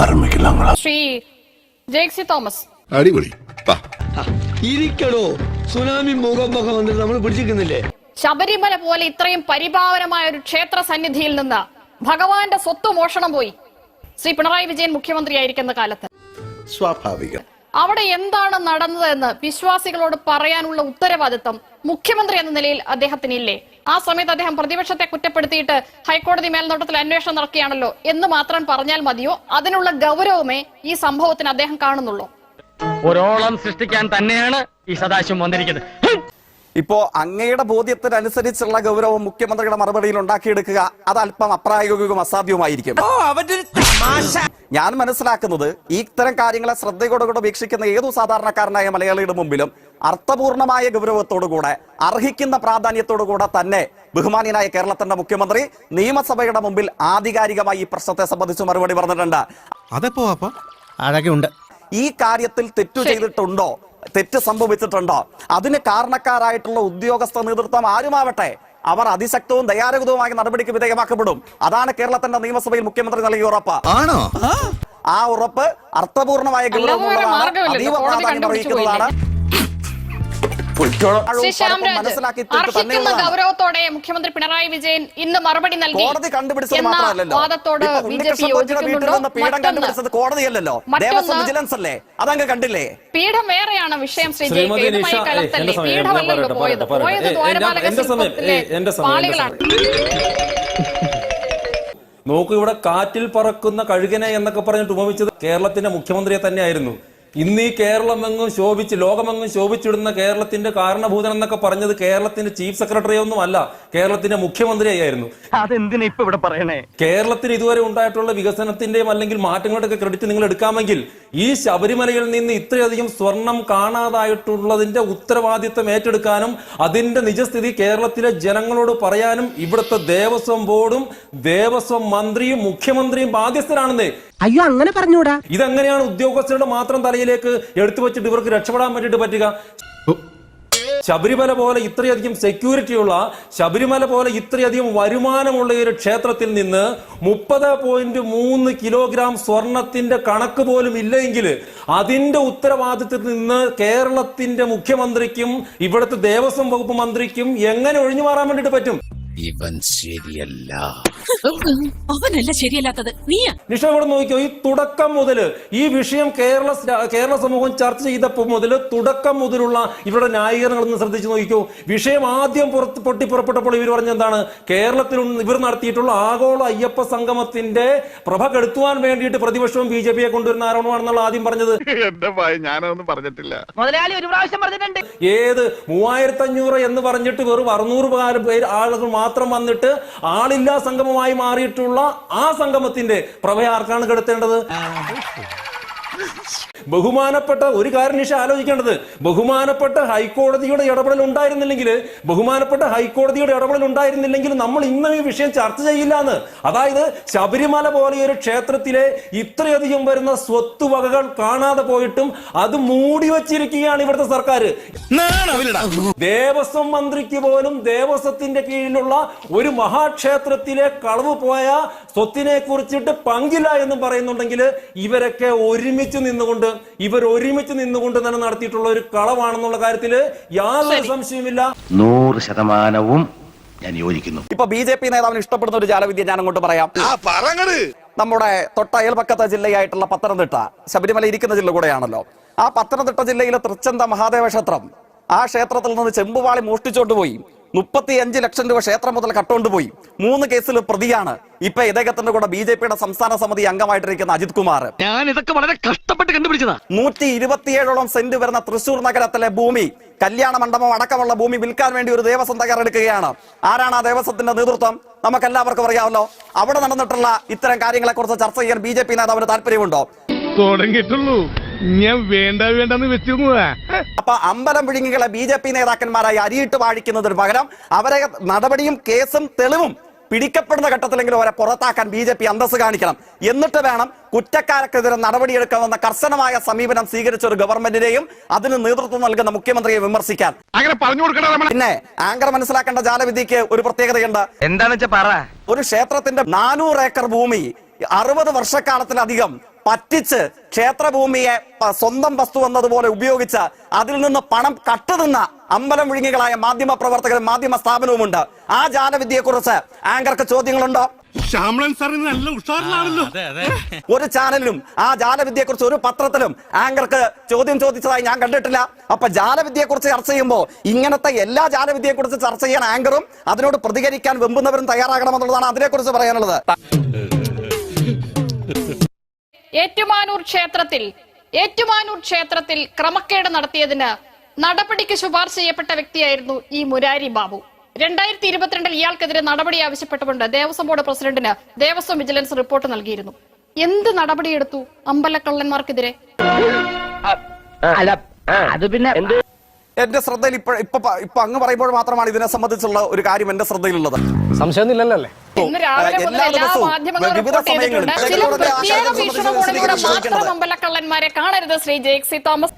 ആരംഭിക്കില്ല Shri ജേക്സി Thomas. അടിപൊളി. ഇരിക്കടോ. Tsunami ഭൂകമ്പൊക്കെ വന്നിട്ട് നമ്മൾ പിടിച്ചിരിക്കുന്നില്ലേ? ശബരിമല പോലെ ഇത്രയും പരിപാവനമായ ഒരു ക്ഷേത്ര സന്നിധിയിൽ നിന്ന് ഭഗവാന്റെ സ്വത്ത് മോഷണം പോയി. ശ്രീ പിണറായി വിജയൻ മുഖ്യമന്ത്രിയായിരിക്കുന്ന കാലത്ത്. സ്വാഭാവികം. അവിടെ എന്താണ് നടന്നതെന്ന് വിശ്വാസികളോട് പറയാനുള്ള ഉത്തരവാദിത്വം മുഖ്യമന്ത്രി എന്ന നിലയിൽ അദ്ദേഹത്തിന് അദ്ദേഹത്തിനില്ലേ? ആ സമയത്ത് അദ്ദേഹം പ്രതിപക്ഷത്തെ കുറ്റപ്പെടുത്തിയിട്ട് ഹൈക്കോടതി മേൽനോട്ടത്തിൽ അന്വേഷണം നടക്കുകയാണല്ലോ എന്ന് മാത്രം പറഞ്ഞാൽ മതിയോ? അതിനുള്ള ഗൗരവമേ ഈ സംഭവത്തിന് അദ്ദേഹം കാണുന്നുള്ളൂ. ഒരോളം സൃഷ്ടിക്കാൻ തന്നെയാണ് ഈ സദാശിവം വന്നിരിക്കുന്നത്! ഇപ്പോ അങ്ങയുടെ ബോധ്യത്തിനനുസരിച്ചുള്ള ഗൗരവം മുഖ്യമന്ത്രിയുടെ മറുപടിയിൽ ഉണ്ടാക്കിയെടുക്കുക അത് അല്പം അപ്രായോഗികവും അസാധ്യവുമായിരിക്കും. ഞാൻ മനസ്സിലാക്കുന്നത് ഈ ഇത്തരം കാര്യങ്ങളെ ശ്രദ്ധയോടെ ശ്രദ്ധയോടുകൂടെ വീക്ഷിക്കുന്ന ഏതു സാധാരണക്കാരനായ മലയാളിയുടെ മുമ്പിലും അർത്ഥപൂർണമായ ഗൗരവത്തോടുകൂടെ അർഹിക്കുന്ന പ്രാധാന്യത്തോടുകൂടെ തന്നെ ബഹുമാനിയനായ കേരളത്തിന്റെ മുഖ്യമന്ത്രി നിയമസഭയുടെ മുമ്പിൽ ആധികാരികമായി ഈ പ്രശ്നത്തെ സംബന്ധിച്ച് മറുപടി പറഞ്ഞിട്ടുണ്ട്. അതെപ്പോ അഴകുണ്ട് ഈ കാര്യത്തിൽ തെറ്റു ചെയ്തിട്ടുണ്ടോ? തെറ്റ് സംഭവിച്ചിട്ടുണ്ട്? അതിന് കാരണക്കാരായിട്ടുള്ള ഉദ്യോഗസ്ഥ നേതൃത്വം ആരുമാവട്ടെ? അവർ അതിശക്തവും ദയാരഹിതവുമായ നടപടിക്ക് വിധേയമാക്കപ്പെടും. അതാണ് കേരളത്തിന്റെ നിയമസഭയിൽ മുഖ്യമന്ത്രി നൽകിയ ഉറപ്പ്. ആണോ? ആ ഉറപ്പ് അർത്ഥപൂർണമായ ഗൗരവമുള്ളതാണ്. അതീവ പ്രാധാന്യം കണ്ടുപിടിച്ചു അർഹിക്കുന്ന ഗൗരവത്തോടെ മുഖ്യമന്ത്രി പിണറായി വിജയൻ ഇന്ന് മറുപടി നൽകി കോടതി കണ്ടുപിടിച്ചത് മാത്രമല്ലല്ലോ. വാദത്തോട് ബി ജെ പി ഉണ്ണികൃഷ്ണൻ പോറ്റിയുടെ വീട്ടിൽ യോജിക്കുന്നുണ്ടോ നിന്ന് കണ്ടുപിടിച്ചത് കോടതിയല്ലല്ലോ. ദേവസ്വം വിജിലൻസ് അല്ലേ? അതങ്ങ് കണ്ടില്ലേ? പീഠം വേറെയാണ് വിഷയം ശ്രീ പീഠമല്ലല്ലോ പോയത്. പോയത് ദ്വാരപാലക ശില്പത്തിലെ പാളികളാണ്. നോക്കൂ ഇവിടെ കാറ്റിൽ പറക്കുന്ന കഴുകനെ എന്നൊക്കെ പറഞ്ഞിട്ട് ഉപമിച്ചത് കേരളത്തിന്റെ മുഖ്യമന്ത്രിയെ തന്നെയായിരുന്നു. ഇന്ന് ഈ കേരളമെങ്ങും ശോഭിച്ച് ലോകമെങ്ങും ശോഭിച്ചിടുന്ന കേരളത്തിന്റെ കാരണഭൂതൻ എന്നൊക്കെ പറഞ്ഞത് കേരളത്തിന്റെ ചീഫ് സെക്രട്ടറി ഒന്നും അല്ല കേരളത്തിന്റെ മുഖ്യമന്ത്രിയായിരുന്നു. അതെന്തിനാ ഇപ്പൊ ഇവിടെ പറയണേ? കേരളത്തിന് ഇതുവരെ ഉണ്ടായിട്ടുള്ള വികസനത്തിന്റെയും അല്ലെങ്കിൽ മാറ്റങ്ങളുടെയൊക്കെ ക്രെഡിറ്റ് നിങ്ങൾ എടുക്കാമെങ്കിൽ ഈ ശബരിമലയിൽ നിന്ന് ഇത്രയധികം സ്വർണം കാണാതായിട്ടുള്ളതിന്റെ ഉത്തരവാദിത്തം ഏറ്റെടുക്കാനും അതിന്റെ നിജസ്ഥിതി കേരളത്തിലെ ജനങ്ങളോട് പറയാനും ഇവിടുത്തെ ദേവസ്വം ബോർഡും ദേവസ്വം മന്ത്രിയും മുഖ്യമന്ത്രിയും ബാധ്യസ്ഥരാണെന്ന് അയ്യോ അങ്ങനെ പറഞ്ഞൂടാ. ഇതെങ്ങനെയാണ് ഉദ്യോഗസ്ഥരുടെ മാത്രം തലയിലേക്ക് എടുത്തു വെച്ചിട്ട് ഇവർക്ക് രക്ഷപ്പെടാൻ വേണ്ടിയിട്ട് പറ്റുക? ശബരിമല പോലെ ഇത്രയധികം സെക്യൂരിറ്റിയുള്ള ശബരിമല പോലെ ഇത്രയധികം വരുമാനമുള്ള ഒരു ക്ഷേത്രത്തിൽ നിന്ന് മുപ്പത് പോയിന്റ് മൂന്ന് കിലോഗ്രാം സ്വർണത്തിന്റെ കണക്ക് പോലും ഇല്ലെങ്കിൽ അതിന്റെ ഉത്തരവാദിത്തത്തിൽ നിന്ന് കേരളത്തിന്റെ മുഖ്യമന്ത്രിക്കും ഇവിടുത്തെ ദേവസ്വം വകുപ്പ് മന്ത്രിക്കും എങ്ങനെ ഒഴിഞ്ഞു മാറാൻ വേണ്ടിയിട്ട് പറ്റും? ഇവൻ ശരിയല്ല. അവനല്ല ശരിയല്ലാത്തത്. നീയാ. നിഷ ഇവിടെ നോക്കിയോ? ഈ തുടക്കം മുതൽ ഈ വിഷയം കേരള കേരള സമൂഹം ചർച്ച ചെയ്തപ്പോൾ മുതൽ തുടക്കം മുതലുള്ള ഇവരുടെ ന്യായീകരണങ്ങളൊന്ന് ശ്രദ്ധിച്ചു നോക്കിക്കോ. വിഷയം ആദ്യം പുറത്ത് പൊട്ടി പുറപ്പെട്ടപ്പോൾ ഇവർ പറഞ്ഞ എന്താണ്? കേരളത്തിൽ ഇവർ നടത്തിയിട്ടുള്ള ആഗോള അയ്യപ്പ സംഗമത്തിന്റെ പ്രഭ കെടുത്തുവാൻ വേണ്ടിയിട്ട് പ്രതിപക്ഷവും ബി ജെ പിയെ കൊണ്ടുവരുന്ന ആരോപണമാണെന്നുള്ള ആദ്യം പറഞ്ഞത്. എന്റെ ഞാനൊന്നും പറഞ്ഞിട്ടില്ല. മുതലാളി ഒരു പ്രാവശ്യം പറഞ്ഞിട്ടുണ്ട്. ഏത്? മൂവായിരത്തി അഞ്ഞൂറ് എന്ന് പറഞ്ഞിട്ട് വെറും അറുന്നൂറ് പേര് ആളുകൾ മാത്രം വന്നിട്ട് ആളില്ലാ സംഗമമായി മാറിയിട്ടുള്ള ആ സംഗമത്തിന്റെ പ്രഭയ ആർക്കാണ് കെടുത്തേണ്ടത് ബഹുമാനപ്പെട്ട ഒരു കാര്യം നിഷ ആലോചിക്കേണ്ടത്. ബഹുമാനപ്പെട്ട ഹൈക്കോടതിയുടെ ഇടപെടൽ ഉണ്ടായിരുന്നില്ലെങ്കിൽ ബഹുമാനപ്പെട്ട ഹൈക്കോടതിയുടെ ഇടപെടൽ ഉണ്ടായിരുന്നില്ലെങ്കിൽ നമ്മൾ ഇന്നും ഈ വിഷയം ചർച്ച ചെയ്യില്ല എന്ന്. അതായത് ശബരിമല പോലെ ഒരു ക്ഷേത്രത്തിലെ ഇത്രയധികം വരുന്ന സ്വത്തുവകകൾ കാണാതെ പോയിട്ടും അത് മൂടി വച്ചിരിക്കുകയാണ് ഇവിടുത്തെ സർക്കാർ. ദേവസ്വം മന്ത്രിക്ക് പോലും ദേവസ്വത്തിന്റെ കീഴിലുള്ള ഒരു മഹാക്ഷേത്രത്തിലെ കളവ് പോയ സ്വത്തിനെ കുറിച്ചിട്ട് പങ്കില്ല എന്ന് പറയുന്നുണ്ടെങ്കിൽ ഇവരൊക്കെ ഒരുമിച്ച് നിന്നുകൊണ്ട് ഇവർ ഒരുമിച്ച് നിന്നുകൊണ്ട് തന്നെ നടത്തിയിട്ടുള്ള ഒരു കളവാണെന്നുള്ള കാര്യത്തിൽ യാതൊരു സംശയവുമില്ല. നൂറ് ശതമാനവും ഞാൻ യോജിക്കുന്നു. ഇപ്പൊ ബി ജെ പി നേതാവിന് ഇഷ്ടപ്പെടുന്ന ഒരു ജാലവിദ്യ ഞാൻ അങ്ങോട്ട് പറയാം. നമ്മുടെ തൊട്ട അയൽപക്കത്തെ ജില്ലയായിട്ടുള്ള പത്തനംതിട്ട ശബരിമല ഇരിക്കുന്ന ജില്ല കൂടെയാണല്ലോ. ആ പത്തനംതിട്ട ജില്ലയിലെ തൃച്ചന്ത മഹാദേവ ക്ഷേത്രം ആ ക്ഷേത്രത്തിൽ നിന്ന് ചെമ്പുവാളി മോഷ്ടിച്ചോണ്ട് പോയി മുപ്പത്തി അഞ്ച് ലക്ഷം രൂപ ക്ഷേത്രം മുതൽ കട്ടുകൊണ്ട് പോയി. മൂന്ന് കേസിൽ പ്രതിയാണ്. ഇപ്പൊ ഇദ്ദേഹത്തിന്റെ കൂടെ ബി ജെ പിയുടെ സംസ്ഥാന സമിതി അംഗമായിട്ടിരിക്കുന്ന അജിത് കുമാർ. ഞാൻ ഇതൊക്കെ വളരെ കഷ്ടപ്പെട്ട് കണ്ടുപിടിച്ചതാ. നൂറ്റി ഇരുപത്തിയേഴോളം സെന്റ് വരുന്ന തൃശൂർ നഗരത്തിലെ ഭൂമി കല്യാണ മണ്ഡപം അടക്കമുള്ള ഭൂമി വിൽക്കാൻ വേണ്ടി ഒരു ദേവസ്വം തയ്യാറെടുക്കുകയാണ് ആരാണ് ആ ദേവസ്വത്തിന്റെ നേതൃത്വം? നമുക്കെല്ലാവർക്കും അറിയാമല്ലോ. അവിടെ നടന്നിട്ടുള്ള ഇത്തരം കാര്യങ്ങളെ കുറിച്ച് ചർച്ച ചെയ്യാൻ ബി ജെ പി നേതാവിന് താല്പര്യമുണ്ടോ? തുടങ്ങിയിട്ടുള്ളൂ. ഞാൻ വേണ്ട വേണ്ടെന്ന് വെച്ചിരുന്നതാ അപ്പൊ അമ്പലം വിഴുങ്ങികളെ ബി ജെ പി നേതാക്കന്മാരായി അരിയിട്ട് വാഴിക്കുന്നതിന് പകരം അവരെ നടപടിയും കേസും തെളിവും പിടിക്കപ്പെടുന്ന ഘട്ടത്തിലെങ്കിലും അവരെ പുറത്താക്കാൻ ബി ജെ പി അന്തസ് കാണിക്കണം. എന്നിട്ട് വേണം കുറ്റക്കാർക്കെതിരെ നടപടിയെടുക്കാമെന്ന കർശനമായ സമീപനം സ്വീകരിച്ച ഒരു ഗവൺമെന്റിനെയും അതിന് നേതൃത്വം നൽകുന്ന മുഖ്യമന്ത്രിയെ വിമർശിക്കാൻ. അങ്ങനെ പറഞ്ഞു കൊടുക്കണം നമ്മളെ. പിന്നെ ആങ്കർ മനസ്സിലാക്കേണ്ട ജാലവിധിക്ക് ഒരു പ്രത്യേകതയുണ്ട്. എന്താണെന്ന് വെച്ചാൽ പറ. ഒരു ക്ഷേത്രത്തിന്റെ നാനൂറ് ഏക്കർ ഭൂമി അറുപത് വർഷക്കാലത്തിലധികം പറ്റിച്ച് ക്ഷേത്രഭൂമിയെ സ്വന്തം വസ്തു എന്നതുപോലെ ഉപയോഗിച്ച് അതിൽ നിന്ന് പണം കട്ടുതിന്ന അമ്പലം വിഴുങ്ങികളായ മാധ്യമ പ്രവർത്തകരും മാധ്യമ സ്ഥാപനവുമുണ്ട്. ആ ജാലവിദ്യയെ കുറിച്ച് ആങ്കർക്ക് ചോദ്യങ്ങളുണ്ടോ? ഒരു ചാനലിലും ആ ജാലവിദ്യയെ കുറിച്ച് ഒരു പത്രത്തിലും ആങ്കർക്ക് ചോദ്യം ചോദിച്ചതായി ഞാൻ കണ്ടിട്ടില്ല. അപ്പൊ ജാലവിദ്യയെ കുറിച്ച് ചർച്ച ചെയ്യുമ്പോൾ ഇങ്ങനത്തെ എല്ലാ ജാലവിദ്യയെ കുറിച്ച് ചർച്ച ചെയ്യാൻ ആങ്കറും അതിനോട് പ്രതികരിക്കാൻ വെമ്പുന്നവരും തയ്യാറാകണം തയ്യാറാകണമെന്നുള്ളതാണ് അതിനെക്കുറിച്ച് പറയാനുള്ളത്. ഏറ്റുമാനൂർ ക്ഷേത്രത്തിൽ ഏറ്റുമാനൂർ ക്ഷേത്രത്തിൽ ക്രമക്കേട് നടത്തിയതിന് നടപടിക്ക് ശുപാർശ ചെയ്യപ്പെട്ട വ്യക്തിയായിരുന്നു ഈ മുരാരി ബാബു. രണ്ടായിരത്തി ഇരുപത്തിരണ്ടിൽ ഇയാൾക്കെതിരെ നടപടി ആവശ്യപ്പെട്ടുകൊണ്ട് ദേവസ്വം ബോർഡ് പ്രസിഡന്റിന് ദേവസ്വം വിജിലൻസ് റിപ്പോർട്ട് നൽകിയിരുന്നു. എന്ത് നടപടിയെടുത്തു അമ്പലക്കള്ളന്മാർക്കെതിരെ? അത് പിന്നെ എന്റെ ശ്രദ്ധയിൽ ഇപ്പൊ ഇപ്പൊ ഇപ്പൊ അങ്ങ് പറയുമ്പോൾ മാത്രമാണ് ഇതിനെ സംബന്ധിച്ചുള്ള ഒരു കാര്യം എന്റെ ശ്രദ്ധയിലുള്ളത്. സംശയമൊന്നുമില്ലല്ലോ? എല്ലാ ദിവസവും വിവിധ സമയങ്ങളിൽ. അമ്പലക്കള്ളന്മാരെ കാണരുത് ശ്രീ തോമസ്.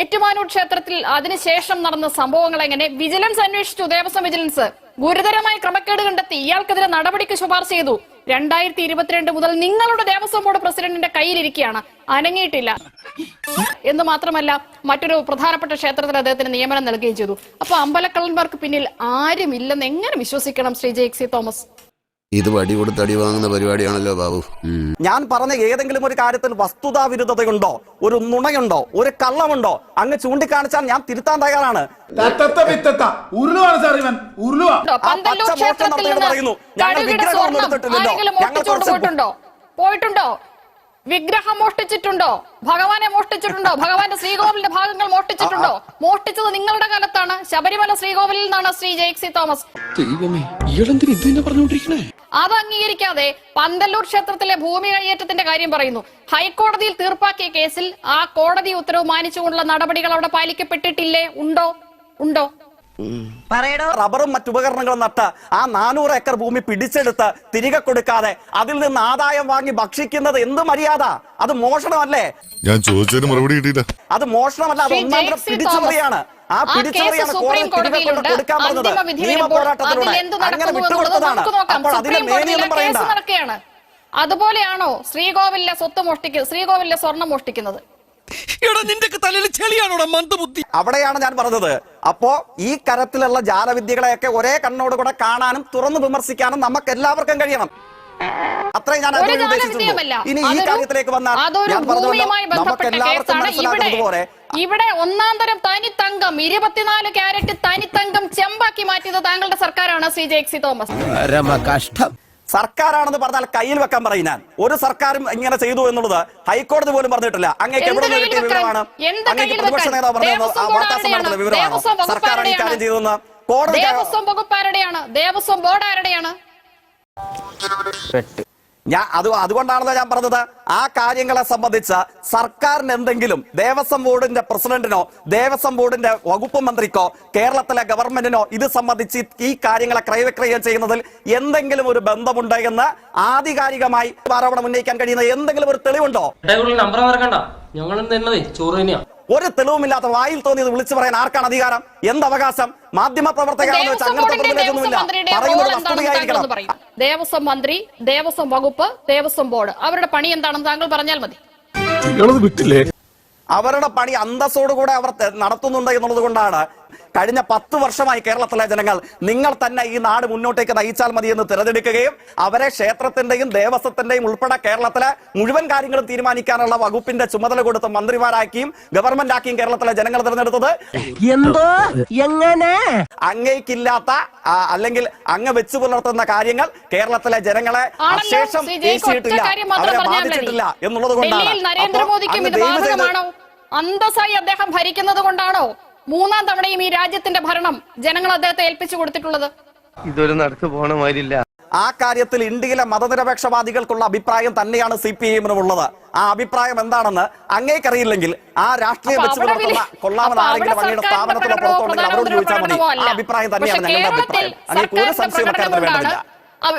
ഏറ്റുമാനൂർ ക്ഷേത്രത്തിൽ അതിനുശേഷം നടന്ന സംഭവങ്ങൾ എങ്ങനെ? വിജിലൻസ് അന്വേഷിച്ചു ദേവസ്വം വിജിലൻസ്. ഗുരുതരമായ ക്രമക്കേട് കണ്ടെത്തി ഇയാൾക്കെതിരെ നടപടിക്ക് ശുപാർശ ചെയ്തു. രണ്ടായിരത്തി ഇരുപത്തിരണ്ട് മുതൽ നിങ്ങളുടെ ദേവസ്വം ബോർഡ് പ്രസിഡന്റിന്റെ കയ്യിലിരിക്കുകയാണ്. അനങ്ങിയിട്ടില്ല. എന്ന് മാത്രമല്ല മറ്റൊരു പ്രധാനപ്പെട്ട ക്ഷേത്രത്തിൽ അദ്ദേഹത്തിന് നിയമനം നൽകുകയും ചെയ്തു. അപ്പൊ അമ്പലക്കള്ളന്മാർക്ക് പിന്നിൽ ആരുമില്ലെന്ന് എങ്ങനെ വിശ്വസിക്കണം ശ്രീ ജെ സി തോമസ്? ഇത് വടി കൊടുത്ത് അടി വാങ്ങുന്ന പരിപാടിയാണല്ലോ ബാബു. ഞാൻ പറഞ്ഞ ഏതെങ്കിലും ഒരു കാര്യത്തിൽ വസ്തുതാ വിരുദ്ധതയുണ്ടോ ഒരു നുണയുണ്ടോ? ഒരു കള്ളമുണ്ടോ? അങ്ങ് ചൂണ്ടിക്കാണിച്ചാൽ ഞാൻ തിരുത്താൻ തയ്യാറാണ്. പറയുന്നു. ഞങ്ങൾ കടുകിട വിഗ്രഹം സ്വർണം എടുത്തിട്ടില്ലല്ലോ. ഞങ്ങൾ കുറച്ച് പോയിട്ടുണ്ടോ? പോയിട്ടുണ്ടോ? വിഗ്രഹം മോഷ്ടിച്ചിട്ടുണ്ടോ ഭഗവാനെ മോഷ്ടിച്ചിട്ടുണ്ടോ? ഭഗവാന്റെ ശ്രീകോവിലിന്റെ ഭാഗങ്ങൾ മോഷ്ടിച്ചിട്ടുണ്ടോ? മോഷ്ടിച്ചത് നിങ്ങളുടെ കാലത്താണ്. ശബരിമല ശ്രീകോവിലിൽ നിന്നാണ് ശ്രീ ജെയ്ക്സി തോമസ്. അത് അംഗീകരിക്കാതെ പന്തല്ലൂർ ക്ഷേത്രത്തിലെ ഭൂമി കൈയേറ്റത്തിന്റെ കാര്യം പറയുന്നു. ഹൈക്കോടതിയിൽ തീർപ്പാക്കിയ കേസിൽ ആ കോടതി ഉത്തരവ് മാനിച്ചുകൊണ്ടുള്ള നടപടികൾ അവിടെ പാലിക്കപ്പെട്ടിട്ടില്ലേ? ഉണ്ടോ? ഉണ്ടോ? റബ്ബറും മറ്റുപകരണങ്ങളും നട്ട് ആ നാനൂറ് ഏക്കർ ഭൂമി പിടിച്ചെടുത്ത് തിരികെ കൊടുക്കാതെ അതിൽ നിന്ന് ആദായം വാങ്ങി ഭക്ഷിക്കുന്നത് എന്ത് മര്യാദ? അത് മോഷണമല്ലേ? ഞാൻ ചോദിച്ചതിന് മറുപടി കിട്ടിയില്ല. അത് മോഷണമല്ല അത് ഒന്നാമത് ഒന്നാം തരം ആ പിടിച്ചറിയാണ് സുപ്രീം കോടതി തിരികെ കൊണ്ട് കോടതിയിലുണ്ട് കൊടുക്കാൻ പറഞ്ഞത്. നിയമ പോരാട്ടത്തിലൂടെ അങ്ങനെ വിട്ടുകൊടുത്തതാണ്. അപ്പോൾ അതിന്റെ മേനിയൊന്നും പറയണ്ട അതുപോലെയാണോ ശ്രീകോവിലെ സ്വത്ത് മോഷ്ടിക്കുന്നത് ശ്രീകോവിലെ സ്വർണം മോഷ്ടിക്കുന്നത്? അവിടെയാണ് ഞാൻ പറഞ്ഞത്. അപ്പോ ഈ കരത്തിലുള്ള ജാലവിദ്യകളെയൊക്കെ ഒരേ കണ്ണോട് കണ്ണോടുകൂടെ കാണാനും തുറന്നു വിമർശിക്കാനും നമുക്ക് എല്ലാവർക്കും കഴിയണം. അത്രയും ഞാൻ അതിൽ ഇനി ഈ കാര്യത്തിലേക്ക് വന്നാൽ ഞാൻ പറഞ്ഞല്ലോ നമുക്ക് എല്ലാവർക്കും മനസ്സിലാക്കുന്നത് പോലെ ഇവിടെ ഒന്നാം തരം തനിത്തങ്കം ഇരുപത്തിനാല് ക്യാരറ്റ് തനിത്തങ്കം ചെമ്പാക്കി മാറ്റിയത് താങ്കളുടെ സർക്കാരാണ് ശ്രീ ജെയ്ക്സി തോമസ്. കഷ്ടം സർക്കാരാണെന്ന് പറഞ്ഞാൽ കയ്യിൽ വെക്കാൻ പറയും ഞാൻ. ഒരു സർക്കാരും ഇങ്ങനെ ചെയ്തു എന്നുള്ളത് ഹൈക്കോടതി പോലും പറഞ്ഞിട്ടില്ല. അങ്ങേക്ക് എവിടെ നിന്ന് കിട്ടിയ വിവരമാണ്? എന്ത് അങ്ങേക്ക് കയ്യിൽ പ്രതിപക്ഷ വെക്കാൻ? നേതാവ് പറഞ്ഞത് വാർത്താ സമ്മേളനത്തിലെ വിവരമാണ്. സർക്കാരാണ് ഇക്കാര്യം? ചെയ്തതെന്ന് കോടതി ദേവസ്വം വകുപ്പ് ആരുടെയാണ് ദേവസ്വം ബോർഡ് ആരുടെയാണ് ഞാൻ അത് അതുകൊണ്ടാണല്ലോ ഞാൻ പറഞ്ഞത്. ആ കാര്യങ്ങളെ സംബന്ധിച്ച് സർക്കാരിന് എന്തെങ്കിലും ദേവസ്വം ബോർഡിന്റെ പ്രസിഡന്റിനോ ദേവസ്വം ബോർഡിന്റെ വകുപ്പ് മന്ത്രിക്കോ കേരളത്തിലെ ഗവൺമെന്റിനോ ഇത് സംബന്ധിച്ച് ഈ കാര്യങ്ങളെ ക്രയവിക്രയം ചെയ്യുന്നതിൽ എന്തെങ്കിലും ഒരു ബന്ധമുണ്ട് എന്ന് ആധികാരികമായി ആരോപണം ഉന്നയിക്കാൻ കഴിയുന്ന എന്തെങ്കിലും ഒരു തെളിവുണ്ടോ? നമ്പർ ഞങ്ങൾ ചോറ് ഒരു തെളിവുമില്ലാത്ത വായിൽ തോന്നിയത് വിളിച്ചു പറയാൻ ആർക്കാണ് അധികാരം? എന്ത് അവകാശം? മാധ്യമ പ്രവർത്തകരാണെന്ന് വെച്ച് ദേവസ്വം അങ്ങനത്തെ റോൾ പറയുന്നത് വസ്തുതയായിരിക്കണം ദേവസ്വം മന്ത്രി ദേവസ്വം വകുപ്പ് ദേവസ്വം ബോർഡ്. അവരുടെ പണി എന്താണെന്ന് താങ്കൾ പറഞ്ഞാൽ മതി. വിട്ടില്ലേ? അവരുടെ പണി അന്തസ്സോടുകൂടെ അവർ നടത്തുന്നുണ്ട് എന്നുള്ളത് കൊണ്ടാണ് കഴിഞ്ഞ പത്ത് വർഷമായി കേരളത്തിലെ ജനങ്ങൾ നിങ്ങൾ തന്നെ ഈ നാട് മുന്നോട്ടേക്ക് നയിച്ചാൽ മതി എന്ന് തിരഞ്ഞെടുക്കുകയും അവരെ ക്ഷേത്രത്തിന്റെയും ദേവസ്വത്തിന്റെയും ഉൾപ്പെടെ കേരളത്തിലെ മുഴുവൻ കാര്യങ്ങളും തീരുമാനിക്കാനുള്ള വകുപ്പിന്റെ ചുമതല കൊടുത്ത് മന്ത്രിമാരാക്കിയും ഗവൺമെന്റ് ആക്കിയും കേരളത്തിലെ ജനങ്ങൾ തിരഞ്ഞെടുത്തത്. എന്തോ? എങ്ങനെ? അങ്ങേക്കില്ലാത്ത അല്ലെങ്കിൽ അങ്ങ് വെച്ചു പുലർത്തുന്ന കാര്യങ്ങൾ കേരളത്തിലെ ജനങ്ങളെ അശേഷം മാത്രം അവരെ പറഞ്ഞാൽ മതി. ബാധിച്ചിട്ടില്ല എന്നുള്ളത് കൊണ്ടാണ്. നരേന്ദ്രമോദിക്കും ഇത് ബാധകമാണോ? അന്തസ്സായി അദ്ദേഹം ഭരിക്കുന്നത് കൊണ്ടാണോ? മൂന്നാം തവണയും ഈ രാജ്യത്തിന്റെ ഭരണം ജനങ്ങൾ അദ്ദേഹത്തെ ഏൽപ്പിച്ചു കൊടുത്തിട്ടുള്ളത്. ഇതൊരു നടക്ക് പോണ മാതിരില്ല ആ കാര്യത്തിൽ ഇന്ത്യയിലെ മതനിരപേക്ഷവാദികൾക്കുള്ള അഭിപ്രായം തന്നെയാണ് സി പി എമ്മിനുള്ളത് ആ അഭിപ്രായം എന്താണെന്ന് അങ്ങേക്കറിയില്ലെങ്കിൽ ആ രാഷ്ട്രീയം വെച്ച് പുലർത്തുന്ന കൊള്ളാമെന്ന് ആരെങ്കിലും അങ്ങയുടെ സ്ഥാപനത്തിലോ പുറത്തുണ്ടെങ്കിൽ അവരോട് ചോദിച്ചാൽ മതി. ആ അഭിപ്രായം തന്നെയാണ് ഞങ്ങളുടെ അഭിപ്രായം അങ്ങനെ ഒരു സംശയം അക്കാര്യത്തിൽ വേണ്ടതില്ല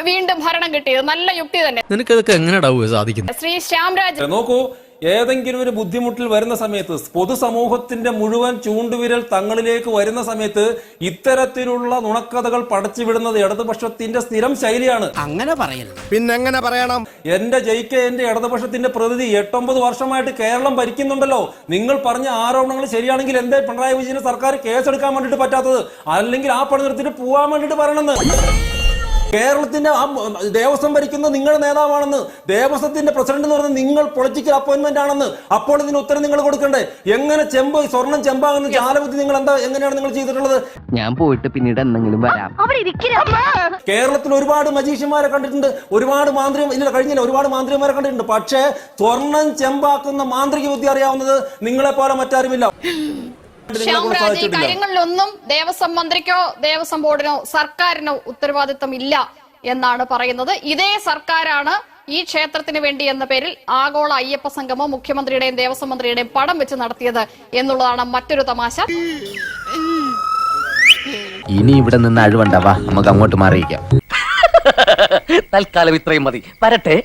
വീണ്ടും ഭരണം കിട്ടിയത്. നല്ല യുക്തി തന്നെ. നിനക്കിതൊക്കെ എങ്ങനെയാ സാധിക്കുന്നത്? ശ്രീ ശ്യാംരാജ് നോക്കൂ ഏതെങ്കിലും ഒരു ബുദ്ധിമുട്ടിൽ വരുന്ന സമയത്ത് പൊതുസമൂഹത്തിന്റെ മുഴുവൻ ചൂണ്ടുവിരൽ തങ്ങളിലേക്ക് വരുന്ന സമയത്ത് ഇത്തരത്തിലുള്ള നുണക്കഥകൾ പടച്ചു വിടുന്നത് ഇടതുപക്ഷത്തിന്റെ സ്ഥിരം ശൈലിയാണ്. അങ്ങനെ പറയരുത്. പിന്നെങ്ങനെ പറയണം? എന്റെ ജയിക്ക് എന്റെ ഇടതുപക്ഷത്തിന്റെ പ്രതിനിധി എട്ടൊമ്പത് വർഷമായിട്ട് കേരളം ഭരിക്കുന്നുണ്ടല്ലോ. നിങ്ങൾ പറഞ്ഞ ആരോപണങ്ങൾ ശരിയാണെങ്കിൽ എന്തേ പിണറായി വിജയന് സർക്കാർ കേസെടുക്കാൻ വേണ്ടിട്ട് പറ്റാത്തത്? അല്ലെങ്കിൽ ആ പണി നിർത്തിയിട്ട് പോവാൻ വേണ്ടിട്ട് പറയണമെന്ന്? കേരളത്തിന്റെ ആ ദേവസ്വം ഭരിക്കുന്ന നിങ്ങളുടെ നേതാവാണെന്ന് ദേവസ്വത്തിന്റെ പ്രസിഡന്റ് എന്ന് പറയുന്നത് നിങ്ങൾ പൊളിറ്റിക്കൽ അപ്പോയിന്റ്മെന്റ് ആണെന്ന് അപ്പോൾ ഇതിന് ഉത്തരം നിങ്ങൾ കൊടുക്കണ്ടേ? എങ്ങനെ ചെമ്പ് സ്വർണം ചെമ്പാകുന്ന ചാലബുദ്ധി നിങ്ങൾ എന്താ എങ്ങനെയാണ് നിങ്ങൾ ചെയ്തിട്ടുള്ളത്? ഞാൻ പോയിട്ട് പിന്നീട് എന്തെങ്കിലും വരാം. കേരളത്തിൽ ഒരുപാട് മജീഷ്യന്മാരെ കണ്ടിട്ടുണ്ട് ഒരുപാട് മാന്ത്രി ഇല്ല കഴിഞ്ഞില്ല ഒരുപാട് മാന്ത്രിമാരെ കണ്ടിട്ടുണ്ട്. പക്ഷേ സ്വർണം ചെമ്പാക്കുന്ന മാന്ത്രിക ബുദ്ധി അറിയാവുന്നത് നിങ്ങളെ പോലെ മറ്റാരുമില്ല. ശ്യാംരാജ് ഈ. കാര്യങ്ങളിലൊന്നും ദേവസ്വം മന്ത്രിക്കോ ദേവസ്വം ബോർഡിനോ സർക്കാരിനോ ഉത്തരവാദിത്വം ഇല്ല എന്നാണ് പറയുന്നത്. ഇതേ സർക്കാരാണ് ഈ ക്ഷേത്രത്തിന് വേണ്ടി എന്ന പേരിൽ ആഗോള അയ്യപ്പ സംഗമം മുഖ്യമന്ത്രിയുടെയും ദേവസ്വം മന്ത്രിയുടെയും പടം വെച്ച് നടത്തിയത് എന്നുള്ളതാണ് മറ്റൊരു തമാശ. ഇനി ഇവിടെ നിന്ന് അഴിവണ്ടാവാ നമുക്ക് അങ്ങോട്ട് മാറിയിക്കാം തൽക്കാലം ഇത്രയും മതി. വരട്ടെ.